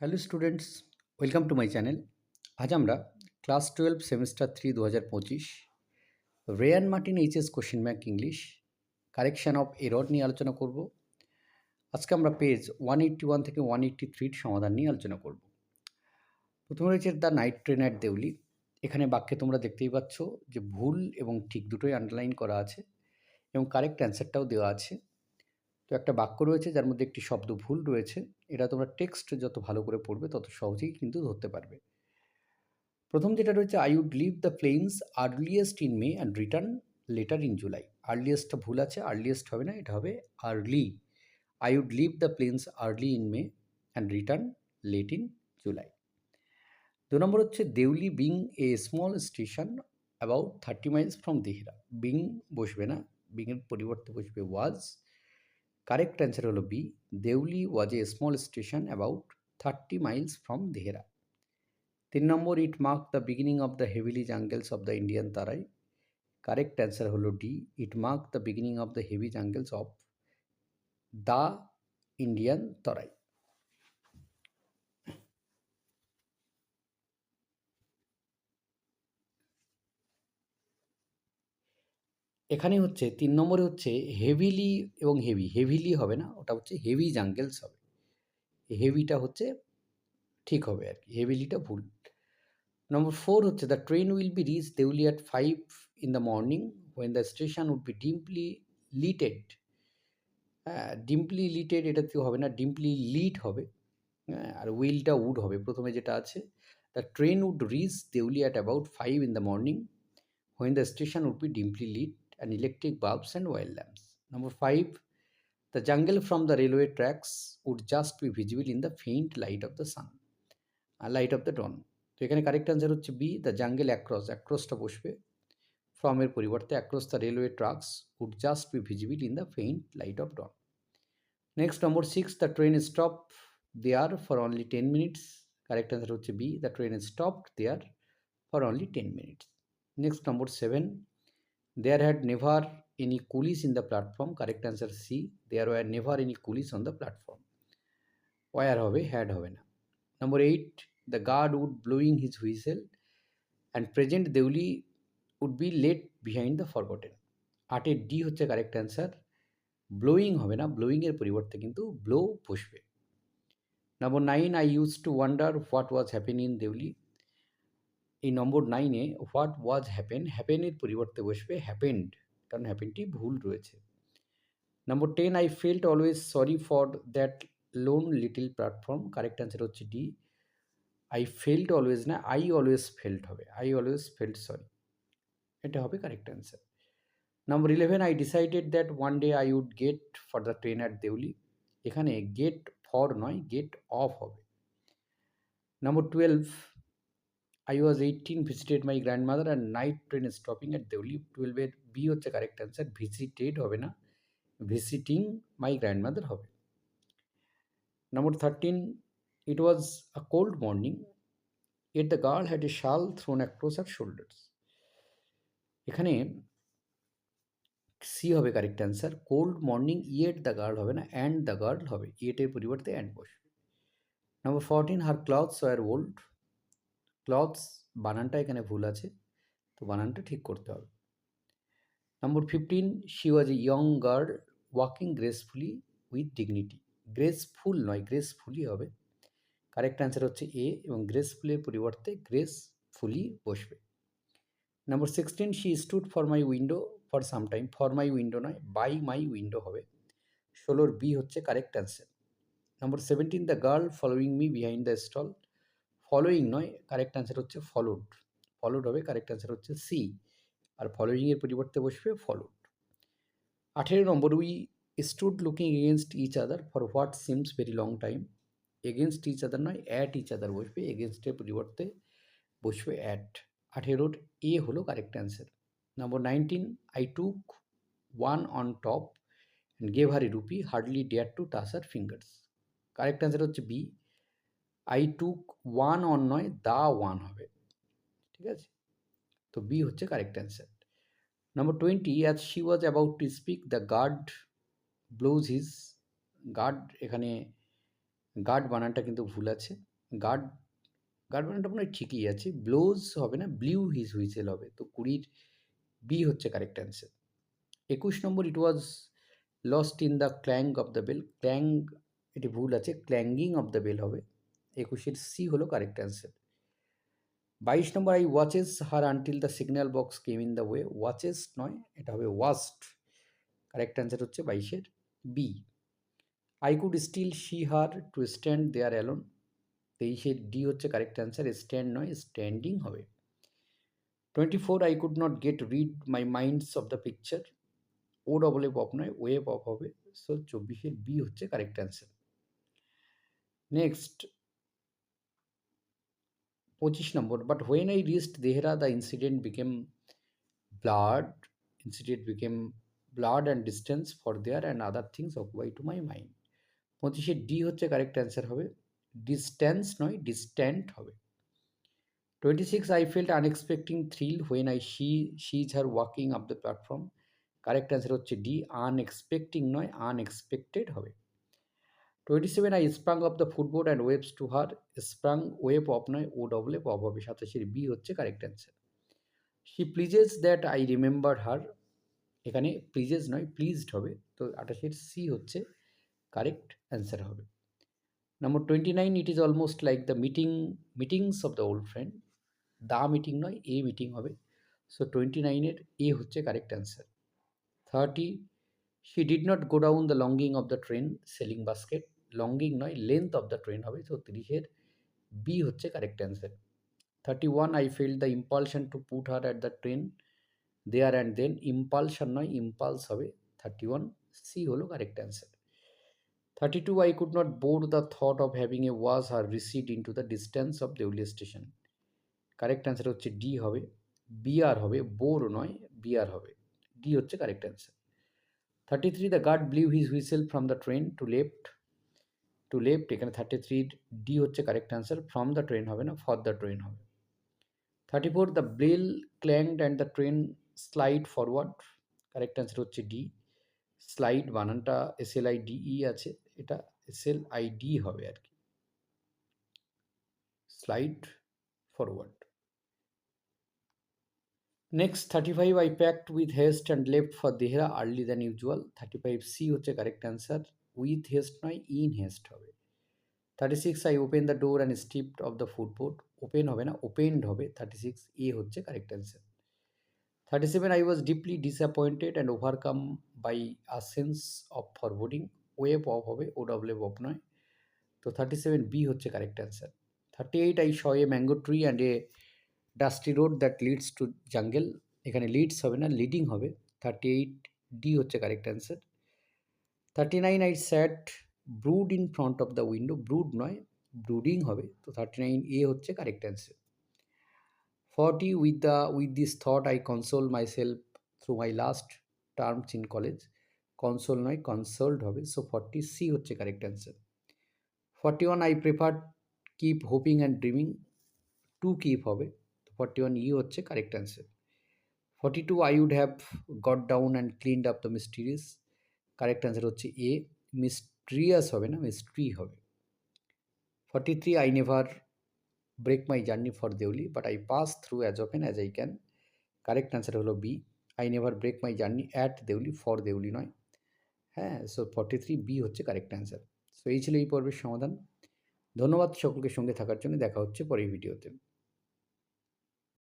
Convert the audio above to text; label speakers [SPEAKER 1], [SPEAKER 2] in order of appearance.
[SPEAKER 1] Hello students welcome to my channel আজ আমরা class twelve semester three দু হাজার পঁচিশ Ray and Martin HS question bank English correction of error নিয়ে আলোচনা করব। আজকে আমরা পেজ ওয়ান এইট্টি ওয়ান থেকে ওয়ান এইট্টি থ্রির সমাধান নিয়ে আলোচনা করব। প্রথমে রয়েছে the night train at Deoli এখানে বাক্যে তোমরা দেখতেই পাচ্ছ যে ভুল এবং ঠিক দুটোই আন্ডারলাইন করা আছে এবং কারেক্ট অ্যান্সারটাও দেওয়া আছে। তো একটা বাক্য রয়েছে যার মধ্যে একটি শব্দ ভুল রয়েছে। এটা তোমরা টেক্সট যত ভালো করে পড়বে তত সহজেই কিন্তু ধরতে পারবে। প্রথম যেটা রয়েছে I would leave the plains earliest in May and return later in July আর্লিয়েস্টটা ভুল আছে আর্লিয়েস্ট হবে না, এটা হবে early I would leave the plains early in May and return late in July দু নম্বর হচ্ছে Deoli being a small station about thirty miles from Dehra being বসবে না বিংয়ের পরিবর্তে বসবে ওয়াজ কারেক্ট অ্যান্সার হলো B Deoli was a small station about thirty miles from Dehra তিন number it mark the beginning of the heavily jungles of the Indian Terai correct answer হলো D it mark the beginning of the heavy jungles of the Indian Terai এখানে হচ্ছে তিন নম্বরে হচ্ছে heavily এবং heavy heavily হবে না, ওটা হচ্ছে হেভি জাঙ্গেলস হবে। হেভিটা হচ্ছে ঠিক হবে আর কি হেভিলিটা ভুল। নম্বর ফোর হচ্ছে the train will be reach Deoli at five in the morning when the station would be dimly lighted হ্যাঁ ডিম্পলি লিটেড এটাতেও হবে না ডিম্পলি লিট হবে। হ্যাঁ আর উইলটা উড হবে, প্রথমে যেটা আছে। The train would reach Deoli at about five in the morning when the station would be dimly lit and electric bulbs and oil lamps. Number five, the jungle from the railway tracks would just be visible in the faint light of the sun, uh, light of the dawn. তো এখানে correct answer হচ্ছে B the jungle across অ্যাক্রসটা বসবে ফ্রমের পরিবর্তে across the railway tracks would just be visible in the faint light of dawn next number six the train stop there for only ten minutes correct answer হচ্ছে B the train stopped there for only ten minutes Next, number seven. There had never any coolies in the platform. Correct answer C. There were never any coolies on the platform. Wire হবে had হবে না Number eight. The guard would blowing his whistle and present Deoli would be late behind the forgotten. আটের D হচ্ছে correct answer blowing হবে না ব্লোয়িংয়ের পরিবর্তে কিন্তু ব্লো বসবে number nine I use to wonder what was happen in Deoli এই নম্বর নাইনে হোয়াট ওয়াজ হ্যাপেন হ্যাপেনের পরিবর্তে বসবে হ্যাপেন্ড কারণ হ্যাপেনটি ভুল রয়েছে। Number ten I felt always sorry for that lone little platform correct answer হচ্ছে ডি আই ফেল্ট অলওয়েজ না আই অলওয়েজ ফেল্ট হবে আই অলওয়েজ ফেল্ট সরি এটা হবে correct answer number eleven I decided that one day I would get for the train at Deoli এখানে get for নয় get off হবে। Number twelve Was 18, visited my grandmother and night train stopping at Deuli. 12 এর B হচ্ছে correct answer visited হবে না? Visiting my grandmother হবে। Number thirteen it was a cold morning at the girl had a shawl thrown across her shoulders এখানে C হবে correct answer cold morning yet the girl হবে না। And the girl হবে। ইয়েটের পরিবর্তে and বসবে। Number fourteen her clothes were old clothes বানানটা এখানে ভুল আছে, তো বানানটা ঠিক করতে হবে। Number fifteen she was a young girl walking gracefully with dignity graceful নয় গ্রেসফুলি হবে। কারেক্ট অ্যান্সার হচ্ছে এ এবং গ্রেসফুলের পরিবর্তে গ্রেসফুলি বসবে। Number sixteen she stood for my window for some time for my window নয় বাই মাই উইন্ডো হবে। ষোলোর বি হচ্ছে correct answer number seventeen the girl following me behind the stall following নয় correct answer হচ্ছে followed followed হবে correct answer হচ্ছে C আর ফলোয়িংয়ের পরিবর্তে বসবে ফলোড আঠেরো number we stood looking against each other for what seems very long time against each other নয় অ্যাট ইচ আদার বসবে এগেনস্টের পরিবর্তে বসবে অ্যাট আঠেরোর এ হলো correct answer number nineteen I took one on top and gave rupee hardly dare to touch her fingers correct answer হচ্ছে B I took one on নয় the one হবে। ঠিক আছে? তো বি হচ্ছে correct answer number twenty as she was about to speak the guard blows his guard এখানে guard বানানটা কিন্তু ভুল আছে। গার্ড গার্ড বানানটা মনে হয় ঠিকই আছে। ব্লোজ হবে না ব্লিউ হিজ হুইসেল হবে। তো কুড়ির বি হচ্ছে কারেক্ট অ্যান্সার একুশ number it was lost in the clang of the bell clang এটি ভুল আছে ক্ল্যাঙ্গিং অফ দ্য বেল হবে। একুশের সি হলো কারেক্ট অ্যান্সার বাইশ number I watches her until the signal box came in the way watches নয়, এটা হবে ওয়াস্ট কারেক্ট অ্যান্সার হচ্ছে বাইশের B I could still she her to stand there alone তেইশের ডি হচ্ছে কারেক্ট অ্যান্সার স্ট্যান্ড নয় standing হবে। Twenty four I could not get rid my minds of the picture O double A pop নয় way pop হবে। So চব্বিশের B হচ্ছে correct answer next পঁচিশ number but when I reached Dehra the incident became blurred incident became blurred and distance for there and other things occupy to my mind পঁচিশে D হচ্ছে correct answer হবে distance নয় distant হবে। Twenty six I felt unexpecting thrill when I see sees her walking up the platform correct answer হচ্ছে D unexpecting নয় unexpected হবে। Twenty seven I sprang off the footboard and waves to her sprang wave of নয়, O double F off হবে সাতাশের B হচ্ছে correct answer. She pleases that I remember her, এখানে pleases নয়, pleased হবে, তো আঠাশের সি হচ্ছে কারেক্ট অ্যান্সার হবে। Number twenty nine, it is almost like the meeting, meetings of the old friend, the meeting নয়, এ মিটিং হবে, so twenty নাইনের এ হচ্ছে correct answer. Thirty she did not go down the longing of the train selling basket longing নয় length of the train হবে তো তিরিশের B হচ্ছে correct answer thirty one I feel the impulsion to put her at the train there and then impulsion নয় impulse হবে thirty one C হলো correct answer thirty two I could not bore the thought of having a was her recede in to the distance of Deolia station correct answer হচ্ছে D হবে BR হবে bore নয় BR হবে D হচ্ছে correct answer thirty three the guard blew his whistle from the train to left to left এখানে thirty three D হচ্ছে correct answer from the train হবে না ফর দ্য ট্রেন হবে। Thirty four the bell clanged and the train slide forward correct answer হচ্ছে D slide বানানটা S L I D E আছে, এটা S L I D হবে আর কি। Slide forward next thirty five I packed with haste and left for Dehra early than usual thirty five C হচ্ছে correct answer with haste নয় in haste হবে thirty six I open the door and stepped off the footboard open হবে না opened হবে. Thirty six A হচ্ছে correct answer thirty seven I was deeply disappointed and overcome by a sense of forwarding web of হবে O W off নয়। তো thirty seven B হচ্ছে correct answer thirty eight I saw a mango tree and a dusty road that leads to jungle এখানে leads হবে না leading হবে। Thirty eight D হচ্ছে correct answer thirty nine I sat brood in front of the window brood নয় brooding হবে। তো thirty nine A হচ্ছে correct answer forty with the with this thought I console my self through my last terms in college console নয় consoled হবে। So forty C হচ্ছে correct answer forty one I prefer keep hoping and dreaming to keep হবে। Forty one E হচ্ছে correct answer forty two I would have got down and cleaned up the mysterious correct answer হচ্ছে A mysterious হবে না mystery হবে। Forty three I never break my journey for Deoli but I pass through as often as I can correct answer হলো B I never break my journey at Deoli for Deoli নয়। হ্যাঁ so forty three B হচ্ছে correct answer so এই ছিল এই পর্বের সমাধান। ধন্যবাদ সকলকে সঙ্গে থাকার জন্য। দেখা হচ্ছে পরের ভিডিওতে